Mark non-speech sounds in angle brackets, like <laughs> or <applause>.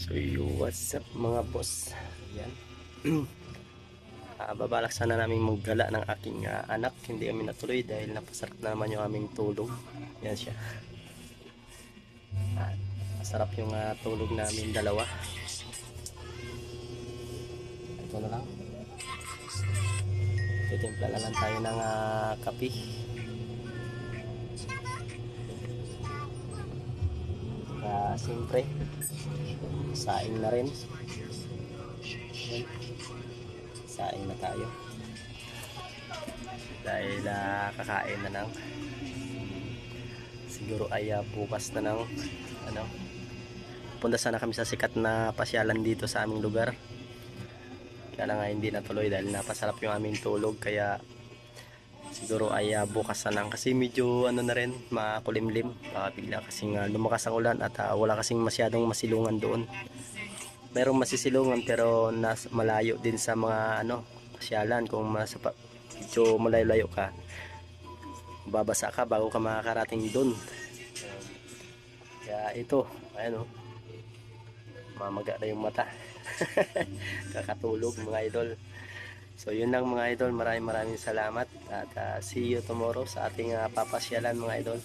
So yo, what's up mga boss? Yan. <clears throat> Ah, babalak sana namin maggala ng aking ah, anak. Hindi kami natuloy dahil napasarap na naman yung aming tulog. Yan siya. Ah, masarap yung ah, tulog namin dalawa. Ito na lang. Titimpla na lang tayo ng ah, kape. Ah, siyempre, saing na rin. Yan. Saing na tayo. Dahil ah, kakain na ng siguro ay ah, bukas na ng ano punta sana kami sa sikat na pasyalan dito sa aming lugar. Kaya lang nga hindi natuloy dahil napasarap yung aming tulog kaya siguro ay ah, bukas na lang kasi medyo ano na rin makulimlim. Baka bigla kasing ah, lumakas ang ulan at ah, wala kasing masyadong masilungan doon. Merong masisilungan pero nas malayo din sa mga ano pasyalan. Kung mas medyo malayo-layo ka babasa ka bago ka makakarating doon. Kaya ito ayan o mamaga na yung mata. <laughs> Kakatulog mga idol so yun lang mga idol. Maraming maraming salamat. At ah, see you tomorrow sa ating ah, papasyalan mga idol